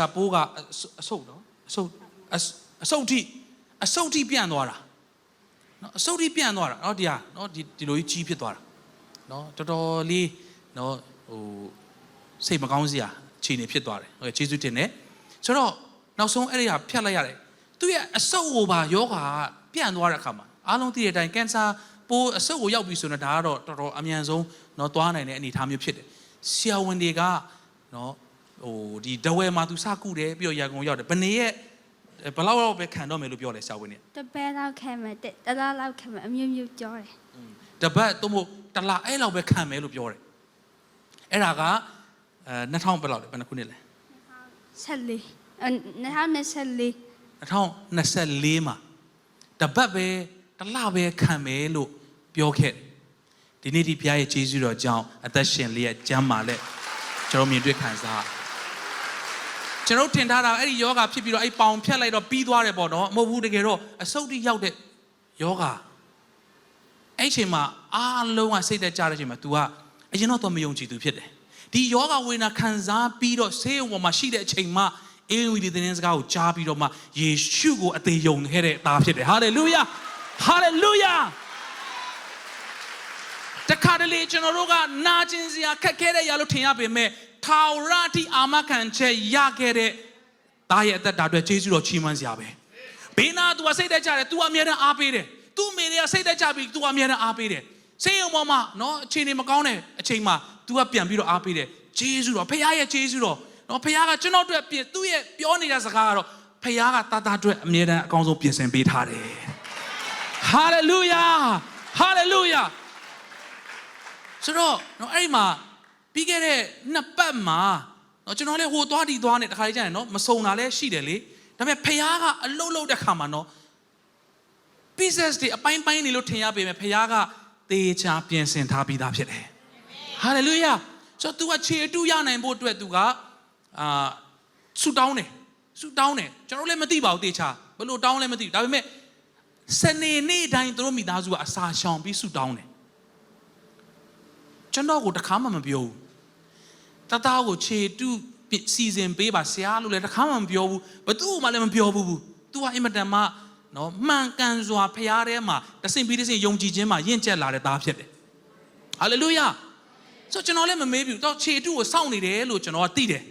ဒါပိုးကအဆုတ်နော်အဆုတ်အဆုအဆုတ်ထိအဆုတ်ထိပြန့်သွားတာနော်အဆုတ်ထိပြန့်သွားတာနော်ဒီဟာနော်ဒီဒီလိုကြီးကြီးဖြစ်သွားတာနော်တော်တော်လေးနော်ဟိုစိတ်မကောင်းစရာအခြေအနေဖြစ်သွားတယ်ဟုတ်ကဲ့ကျေးဇူးတင်တယ်ဆိုတော့နောက်ဆုံးအဲ့ဒီဟာဖြတ်လိုက်ရတယ်သူရဲ့အဆုတ်ကိုပါယောဂါကပြန့်သွားတဲ့အခါမှာအားလုံးသိတဲ့အတိုင်းကင်ဆာပိုးအဆုတ်ကိုရောက်ပြီဆိုတော့ဒါကတော့တော်တော်အမြန်ဆုံးနော်သွားနိုင်တဲ့အနေအထားမျိုးဖြစ်တယ်ဆရာဝန်တွေကနော် ဟိုဒီဒဝဲမှာသူစကုတယ်ပြီးတော့ရန်ကုန်ရောက်တယ်ဘယ်နေရဲ့ဘယ်လောက်တော့ပဲခံတော့မယ်လို့ပြောတယ်ဆရာဝန်ကတပည့်လောက်ခံမယ်တတလားလောက်ခံမယ်အမျိုးမျိုးပြောတယ်တပတ်သို့မဟုတ်တစ်လအဲ့လောက်ပဲခံမယ်လို့ပြောတယ်အဲ့ဒါကအဲ2000ဘယ်လောက်လဲဘယ်နှခုနှစ်လဲ14အဲ2024 2024မှာတပတ်ပဲတစ်လပဲခံမယ်လို့ပြောခဲ့တယ်ဒီနေ့ဒီဘုရားရဲ့ကျေးဇူးတော်ကြောင့်အသက်ရှင်လျက်ကျမ်းမာလက်ကျွန်တော်မြင်တွေ့ခံစားရတယ် ကျွန်တော်ထင်ထားတာအဲ့ဒီယောဂဖြစ်ပြီးတော့အဲ့ပေါင်ဖြတ်လိုက်တော့ပြီးသွားတယ်ပေါ့နော်မဟုတ်ဘူးတကယ်တော့အဆုတ်တိရောက်တဲ့ယောဂအဲ့ချိန်မှာအားလုံးကစိတ်သက်ကြတဲ့အချိန်မှာ तू ကအရင်တော့တော့မယုံကြည်သူဖြစ်တယ်ဒီယောဂဝေဒနာခံစားပြီးတော့ဆေးရုံပေါ်မှာရှိတဲ့အချိန်မှာအေဝီဒီသတင်းစကားကိုကြားပြီးတော့မှယေရှုကိုအသေးယုံခဲ့တဲ့သားဖြစ်တယ်ဟာလေလုယာဟာလေလုယာတခါတလေကျွန်တော်တို့ကနာကျင်စရာခက်ခဲတဲ့ຢာလို့ထင်ရပေမဲ့ ထာဝရတိအာမခံချက်ရခဲ့တဲ့သားရဲ့အသက်တာအတွက်ကျေးဇူးတော်ချီးမွမ်းစရာပဲဘေးနာ तू ကစိတ်သက်ကြတယ် तू အမြဲတမ်းအားပေးတယ် तू မိတွေကစိတ်သက်ကြပြီး तू အမြဲတမ်းအားပေးတယ်စေယုံပေါ်မှာနော်အချိန်နေမကောင်းတဲ့အချိန်မှာ तू ကပြန်ပြီးတော့အားပေးတယ်ဂျေဇုတော်ဖခင်ရဲ့ဂျေဇုတော်နော်ဖခင်ကကျွန်တော်တို့ပြင်သူ့ရဲ့ပြောနေတဲ့စကားကတော့ဖခင်ကတာတာအတွက်အမြဲတမ်းအကောင်းဆုံးပြင်ဆင်ပေးထားတယ်ဟာလေလုယာဟာလေလုယာဆိုတော့နော်အဲ့ဒီမှာ ပြီးခဲ့တဲ့နှစ်ပတ်မှာနော်ကျွန်တော်လည်းဟိုသွားဒီသွားနေတခါလေးကြာရင်နော်မစုံတာလည်းရှိတယ်လေဒါပေမဲ့ဖះကအလုတ်လုတ်တဲ့ခါမှာနော် pieces တွေအပိုင်းပိုင်းနေလို့ထင်ရပေမဲ့ဖះကသေချာပြင်ဆင်ထားပြီးသားဖြစ်တယ် hallelujah ဆိုတော့ तू ကခြေအတူရနိုင်ဖို့အတွက် तू ကအာဆူတောင်းတယ်ဆူတောင်းတယ်ကျွန်တော်လည်းမသိပါဘူးသေချာဘယ်လိုတောင်းလဲမသိဘူးဒါပေမဲ့စနေနေ့တိုင်းသူတို့မိသားစုကအစာရှောင်ပြီးဆူတောင်းတယ် ကျွန်တော်ကိုတခါမှမပြောဘူးတသားကိုခြေတူးစီစဉ်ပေးပါဆရာလို့လည်းတခါမှမပြောဘူးဘသူ့မှလည်းမပြောဘူး तू ကအင်မတန်မှနော်မှန်ကန်စွာဖရားထဲမှာတဆင်ပြီးတဆင်ယုံကြည်ခြင်းမှာယင့်ကျက်လာတဲ့သားဖြစ်တယ်ဟာလေလုယာဆိုတော့ကျွန်တော်လည်းမမေးဘူးတော့ခြေတူးကိုစောင့်နေတယ်လို့ကျွန်တော်ကသိတယ်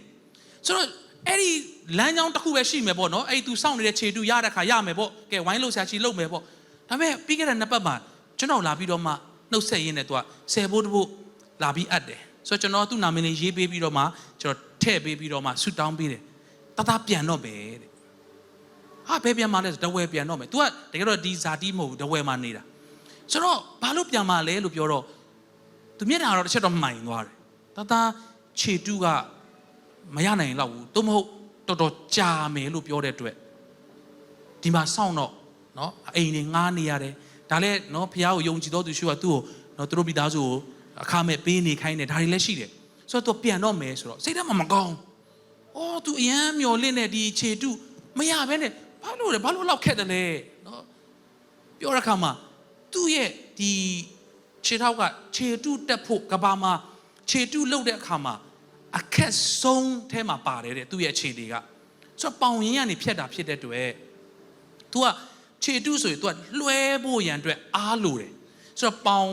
ဆိုတော့အဲ့ဒီလမ်းကြောင်းတစ်ခုပဲရှိမယ်ပေါ့နော်အဲ့ဒီ तू စောင့်နေတဲ့ခြေတူးရတဲ့ခါရမယ်ပေါ့ကဲဝိုင်းလို့ဆရာချီလုပ်မယ်ပေါ့ဒါပေမဲ့ပြီးခဲ့တဲ့နှစ်ပတ်မှာကျွန်တော်လာပြီးတော့မှနှုတ်ဆက်ရင်းနဲ့ तू ကဆယ်ဖို့တဖို့ လာပြီးအပ်တယ်ဆိုတော့ကျွန်တော်သူ့နာမည်လေးရေးပေးပြီးတော့မှကျွန်တော်ထည့်ပေးပြီးတော့မှဆူတောင်းပေးတယ်တသားပြန်တော့ပဲတဲ့ဟာဘယ်ပြန်มาလဲဆိုတဝဲပြန်တော့မယ် तू ကတကယ်တော့ဒီဇာတိမဟုတ်ဘူးတဝဲမှာနေတာဆိုတော့ဘာလို့ပြန်มาလဲလို့ပြောတော့သူမျက်နှာကတော့တစ်ချက်တော့မှိုင်သွားတယ်တသားခြေတူးကမရနိုင်တော့ဘူးသို့မဟုတ်တော်တော်ကြာမယ်လို့ပြောတဲ့အတွက်ဒီမှာစောင့်တော့เนาะအိမ်နေငားနေရတယ်ဒါလည်းเนาะဖះကိုယုံကြည်တော်သူရှိကသူ့ကိုเนาะသူတို့မိသားစုကို အခမဲ့ပေးနေခိုင်းတယ်ဒါတွေလည်းရှိတယ်ဆိုတော့ तू ပြန်တော့မယ်ဆိုတော့စိတ်ထဲမှာမကောင်းအော် तू အရန်မျောလင့်တဲ့ဒီခြေတုမရဘဲနဲ့ဘာလို့လဲဘာလို့လောက်ခက်တယ်လဲနော်ပြောရခါမှာသူ့ရဲ့ဒီခြေထောက်ကခြေတုတက်ဖို့ကဘာမှာခြေတုလှုပ်တဲ့အခါမှာအခက်ဆုံးထဲမှာပါတယ်တဲ့သူ့ရဲ့ခြေတွေကဆိုတော့ပေါင်ရင်းကနေဖြတ်တာဖြစ်တဲ့အတွက် तू ကခြေတုဆိုရင် तू ကလွှဲဖို့ရန်အတွက်အားလိုတယ်ဆိုတော့ပေါင်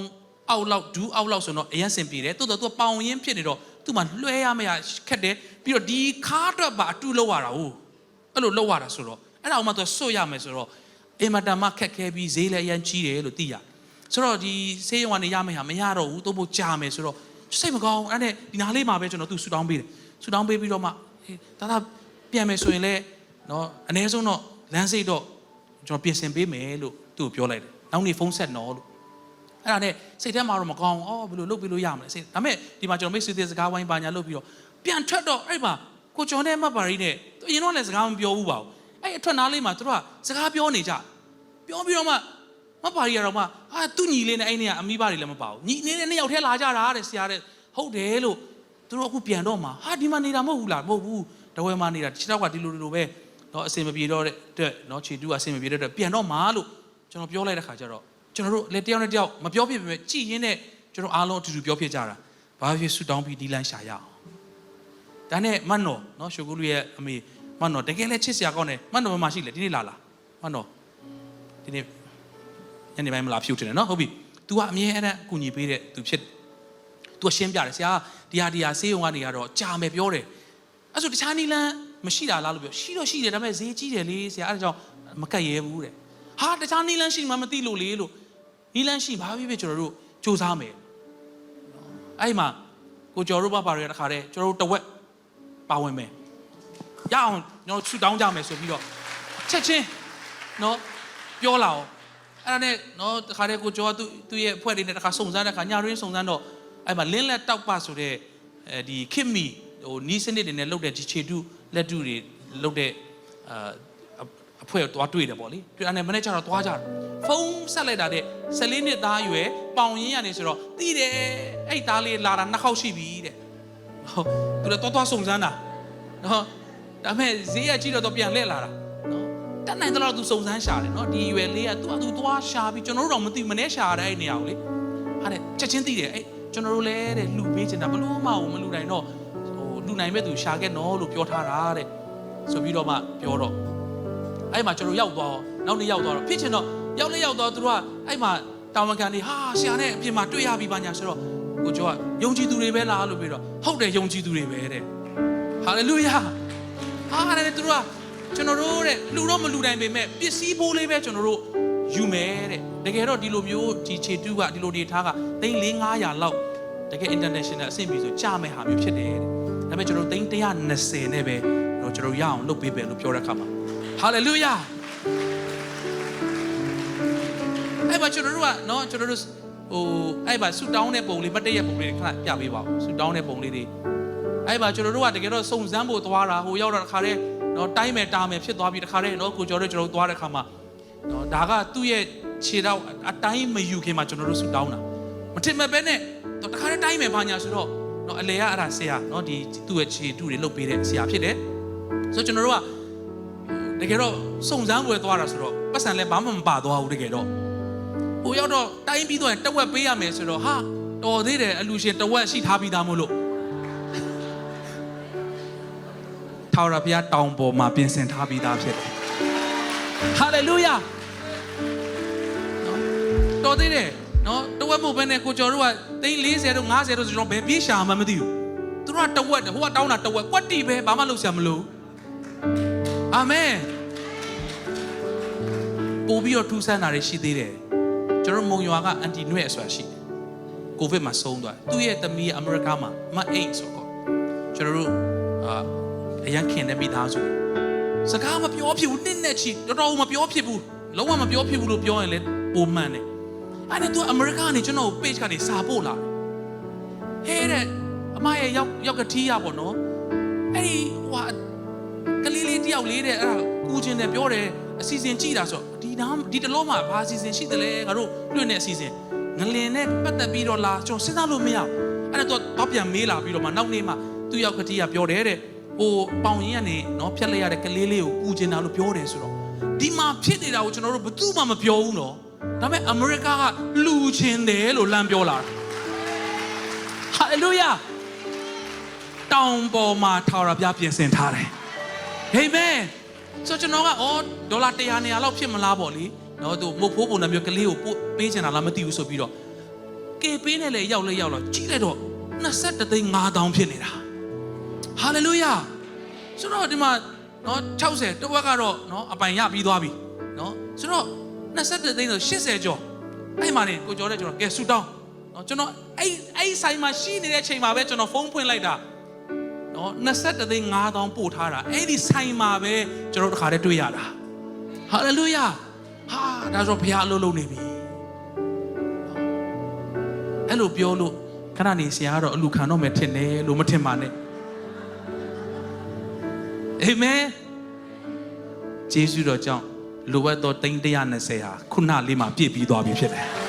အောက်လောက်ဒူးအောက်လောက်ဆိုတော့အရင်စင်ပြေတယ်တိုးတော့သူကပေါင်ရင်းဖြစ်နေတော့သူ့မှာလွှဲရမရခက်တယ်ပြီးတော့ဒီခါအတွက်ပါအတူလောက်ရတာဟုတ်အဲ့လိုလောက်ရတာဆိုတော့အဲ့ဒါအောင်မှသူဆွတ်ရမယ်ဆိုတော့အင်မတန်မှခက်ခဲပြီးဈေးလည်းအရင်ကြီးတယ်လို့သိရဆိုတော့ဒီဆေးရုံကနေရမယ်ဟာမရတော့ဘူးတိုးဖို့ကြာမယ်ဆိုတော့စိတ်မကောင်းအဲ့နဲ့ဒီနားလေးမှာပဲကျွန်တော်သူ့ဆူတောင်းပေးတယ်ဆူတောင်းပေးပြီးတော့မှဒါသာပြန်မယ်ဆိုရင်လည်းနော်အနည်းဆုံးတော့လမ်းစိတ်တော့ကျွန်တော်ပြင်ဆင်ပေးမယ်လို့သူ့ကိုပြောလိုက်တယ်နောက်နေ့ဖုန်းဆက်နော်လို့ အဲ့ဒါနဲ့စိတ်ထဲမှာတော့မကောင်းဘူးအော်ဘယ်လိုလုပ်ပြီးလို့ရမလဲစိတ်ဒါပေမဲ့ဒီမှာကျွန်တော်မိတ်ဆွေတွေစကားဝိုင်းပါညာလုပ်ပြီးတော့ပြန်ထွက်တော့အဲ့မှာကိုကျော်နဲ့မတ်ပါရီနဲ့အရင်တော့လည်းစကားမပြောဘူးပါဘူးအဲ့အထွက်နားလေးမှာသူတို့ကစကားပြောနေကြပြောပြီးတော့မှမတ်ပါရီကတော့မှအာသူ့ညီလေးနဲ့အဲ့နေကအမိဘတွေလည်းမပါဘူးညီနေတဲ့နှစ်ယောက်ထဲလာကြတာတဲ့ဆရာတဲ့ဟုတ်တယ်လို့သူတို့အခုပြန်တော့မှဟာဒီမှာနေတာမဟုတ်ဘူးလားမဟုတ်ဘူးတဝဲမှာနေတာခြေထောက်ကဒီလိုဒီလိုပဲเนาะအစင်မပြေတော့တဲ့အတွက်เนาะခြေတူးကအစင်မပြေတဲ့အတွက်ပြန်တော့မှလို့ကျွန်တော်ပြောလိုက်တဲ့ခါကျတော့ ကျွန်တော်တို့လက်တယောက်နဲ့တယောက်မပြောဖြစ်ပေမဲ့ကြည်ရင်းနဲ့ကျွန်တော်အားလုံးအတူတူပြောဖြစ်ကြတာဘာဖြစ်ဆူတောင်းပြီးဒီလန်းရှာရအောင် ဒါနဲ့မတ်နော်နော်ရှုပ်ကူလူရဲ့အမေမတ်နော်တကယ်လဲချစ်စရာကောင်းတယ်မတ်နော်ဘယ်မှာရှိလဲဒီနေ့လာလာမတ်နော်ဒီနေ့ညနေပိုင်းမလာဖြူတယ်နော်ဟုတ်ပြီ तू ကအမြဲအဲ့ဒါအကူညီပေးတဲ့ तू ဖြစ် तू ရှင်းပြတယ်ဆရာဒီဟာဒီဟာဆေးရုံကနေကတော့ကြာမယ်ပြောတယ်အဲ့ဆိုတခြားနီလန်းမရှိတာလားလို့ပြောရှိတော့ရှိတယ်ဒါပေမဲ့ဈေးကြီးတယ်လေဆရာအဲ့ဒါကြောင့်မကတ်ရဲဘူးတဲ့ဟာတခြားနီလန်းရှိမှမသိလို့လေလို့ နီလန်းရှိဘာဖြစ်ဖြစ်ကျွန်တော်တို့စူးစမ်းမယ်အဲ့မှာကိုကျော်တို့ဘာပါရတဲ့ခါတဲ့ကျွန်တော်တို့တဝက်ပါဝင်မယ်ရအောင်ကျွန်တော်ဆူတောင်းကြမယ်ဆိုပြီးတော့ချက်ချင်းနော်ပြောလာအောင်အဲ့ဒါနဲ့နော်တခါတည်းကိုကျော်ကသူ့သူ့ရဲ့အဖွဲ့တွေနဲ့တခါစုံစမ်းတဲ့ခါညရင်းစုံစမ်းတော့အဲ့မှာလင်းလက်တောက်ပဆိုတဲ့အဲဒီခစ်မီဟိုနီးစနစ်တွေနဲ့လုပ်တဲ့ဒီခြေတုလက်တုတွေလုပ်တဲ့အာ အဖွဲ့ကိုတွားတွေ့တယ်ပေါ့လေတွေ့အဲ့နဲ့မနေ့ကျတော့တွားကြတယ်ဖုန်းဆက်လိုက်တာတဲ့14နှစ်သားအရွယ်ပေါင်ရင်းရနေဆိုတော့တီးတယ်အဲ့သားလေးလာတာနှစ်ခေါက်ရှိပြီတဲ့ဟုတ်သူလည်းတွားတွားစုံစမ်းတာနော်ဒါပေမဲ့ဈေးရကြည့်တော့ပြန်လှည့်လာတာနော်တက်နိုင်တော့သူစုံစမ်းရှာတယ်နော်ဒီအရွယ်လေးကသူကသူတွားရှာပြီးကျွန်တော်တို့တော့မသိမနေရှာရတဲ့အဲ့နေရာကိုလေဟာတဲ့ချက်ချင်းသိတယ်အဲ့ကျွန်တော်တို့လည်းတဲ့လှူပေးချင်တာဘလို့မှမလှူနိုင်တော့ဟိုလှူနိုင်မဲ့သူရှာခဲ့နော်လို့ပြောထားတာတဲ့ဆိုပြီးတော့မှပြောတော့ အဲ့မှာကျွန်တော်ရောက်သွားနောက်နေ့ရောက်သွားတော့ဖြစ်ချင်တော့ရောက်လေရောက်သွားသူတို့ကအဲ့မှာတာဝန်ခံတွေဟာဆရာနဲ့အပြင်မှာတွေ့ရပြီပါညာဆိုတော့ကိုကျော်ကယုံကြည်သူတွေပဲလားလို့ပြောတော့ဟုတ်တယ်ယုံကြည်သူတွေပဲတဲ့ဟာလေလုယာဟာလေသူတို့ကကျွန်တော်တို့တဲ့လူတော့မလူတိုင်းပေမဲ့ပစ္စည်းဘိုးလေးပဲကျွန်တော်တို့ယူမယ်တဲ့တကယ်တော့ဒီလိုမျိုးဒီခြေတူးကဒီလိုတွေထားကသိန်း4 500လောက်တကယ် international အဆင့်ပြီဆိုကြာမဲ့ဟာမျိုးဖြစ်တယ်တဲ့ဒါပေမဲ့ကျွန်တော်သိန်း120နဲ့ပဲကျွန်တော်ရအောင်လုပ်ပေးမယ်လို့ပြောတဲ့အခါမှာ ဟာလေလုယာအဲ့မှာကျွန်တော်တို့ကနော်ကျွန်တော်တို့ဟိုအဲ့မှာဆူတောင်းတဲ့ပုံလေးမတည့်ရဲ့ပုံလေးခဏပြပေးပါဦးဆူတောင်းတဲ့ပုံလေးတွေအဲ့မှာကျွန်တော်တို့ကတကယ်တော့စုံစမ်းဖို့သွားတာဟိုရောက်တော့တခါတည်းနော်တိုင်းမယ်တာမယ်ဖြစ်သွားပြီးတခါတည်းနော်ကိုကျော်တို့ကျွန်တော်တို့သွားတဲ့ခါမှာနော်ဒါကသူ့ရဲ့ခြေတော့အတိုင်းမယူခင်မှာကျွန်တော်တို့ဆူတောင်းတာမထင်မဲ့ပဲနဲ့တော့တခါတည်းတိုင်းမယ်ဘာညာဆိုတော့နော်အလေကအဲ့ဒါဆရာနော်ဒီသူ့ရဲ့ခြေတူတွေလုတ်ပေးတဲ့ဆရာဖြစ်တယ်ဆိုတော့ကျွန်တော်တို့က တကယ်တော့စုံစမ်းပွဲသွားတာဆိုတော့ပတ်စံလည်းဘာမှမပါသွားဘူးတကယ်တော့ဟိုရောက်တော့တိုင်းပြီးတော့တဝက်ပေးရမယ်ဆိုတော့ဟာတော်သေးတယ်အလူရှင်တဝက်ရှိထားပြီးသားမို့လို့ထာဝရဘုရားတောင်ပေါ်မှာပြင်ဆင်ထားပြီးသားဖြစ်တယ်ဟာလေလုယာနော်တော်သေးတယ်နော်တဝက်မို့ပဲနဲ့ကိုကျော်တို့ကသိန်း40တို့50တို့ဆိုတော့ဘယ်ပြေးရှာမှမသိဘူးသူတို့ကတဝက်ဟိုကတောင်းတာတဝက်ကွက်တီပဲဘာမှလုပ်ဆရာမလိုဘူး အာမင်ပို့ပြီးတော့ထူးဆန်းတာတွေရှိသေးတယ်ကျွန်တော်မုံရွာကအန်တီနွဲ့ဆိုတာရှိတယ်ကိုဗစ်မှာဆုံးသွားသူ့ရဲ့သမီးအမေရိကမှာမအိတ်ဆိုတော့ကျွန်တော်တို့အာအရန်ခင်တဲ့မိသားစုစကားမပြောဖြစ်ဘူးနှစ်နဲ့ချီတော်တော်မပြောဖြစ်ဘူးလုံးဝမပြောဖြစ်ဘူးလို့ပြောရင်လည်းပုံမှန်တယ်အဲ့ဒါသူအမေရိကကနေကျွန်တော် page ကနေစာပို့လာတယ်ဟဲ့တဲ့အမရဲ့ရောက်ရောက်ကတိရပေါ့နော်အဲ့ဒီဟို ကလေးလေးတယောက်လေးတဲ့အဲ့ဒါကူချင်းတယ်ပြောတယ်အစီအစဉ်ကြည့်တာဆိုဒီနားဒီတလုံးမှာဘာအစီအစဉ်ရှိတယ်လဲငါတို့လွှင့်တဲ့အစီအစဉ်ငလင်နဲ့ပတ်သက်ပြီးတော့လာကျွန်တော်စဉ်းစားလို့မရဘူးအဲ့ဒါတော့တော့ပြန်မေးလာပြီးတော့မှနောက်နေ့မှသူ့ယောက်ကတိကပြောတယ်တဲ့ဟိုပေါင်ရင်ကနေနော်ဖြတ်လိုက်ရတဲ့ကလေးလေးကိုကူချင်းတာလို့ပြောတယ်ဆိုတော့ဒီမှာဖြစ်နေတာကိုကျွန်တော်တို့ဘယ်သူမှမပြောဘူးနော်ဒါပေမဲ့အမေရိကကလူချင်းတယ်လို့လမ်းပြောလာတာဟာလေလုယာတောင်ပေါ်မှာထာဝရဘုရားပြင်ဆင်ထားတယ် ဟေးမန်ဆိုကျွန်တော်ကအော်ဒေါ်လာ100နေရာလောက်ဖြစ်မလားပေါ့လေနော်သူမုတ်ဖိုးပုံနှမျိုးကလေးကိုပို့ပေးချင်တာလားမသိဘူးဆိုပြီးတော့ကေပေးနဲ့လေရောက်လေရောက်တော့ကြည့်လိုက်တော့21သိန်း5000ဖြစ်နေတာဟာလေလုယာဆိုတော့ဒီမှာနော်60တဝက်ကတော့နော်အပိုင်ရပြီးသွားပြီနော်ဆိုတော့21သိန်းဆို80ကျော်အဲ့မှာနေကိုကျော်တဲ့ကျွန်တော်ကဲဆူတောင်းနော်ကျွန်တော်အဲ့အဲ့ဆိုင်မှာရှိနေတဲ့အချိန်မှာပဲကျွန်တော်ဖုန်းဖွင့်လိုက်တာ နော်21သိန်း5000ပို့ထားတာအဲ့ဒီဆိုင်မှာပဲကျွန်တော်တို့တခါတည်းတွေ့ရတာဟာလေလုယာဟာဒါဆိုဘုရားအလုပ်လုပ်နေပြီအဲ့လိုပြောလို့ခဏနေဆရာကတော့အလူခံတော့မယ်ထင်တယ်လို့မထင်ပါနဲ့အာမင်ဂျေဇုတော်ကြောင့်လိုအပ်သောသိန်း120ဟာခုနလေးမှာပြည့်ပြီးသွားပြီဖြစ်တယ်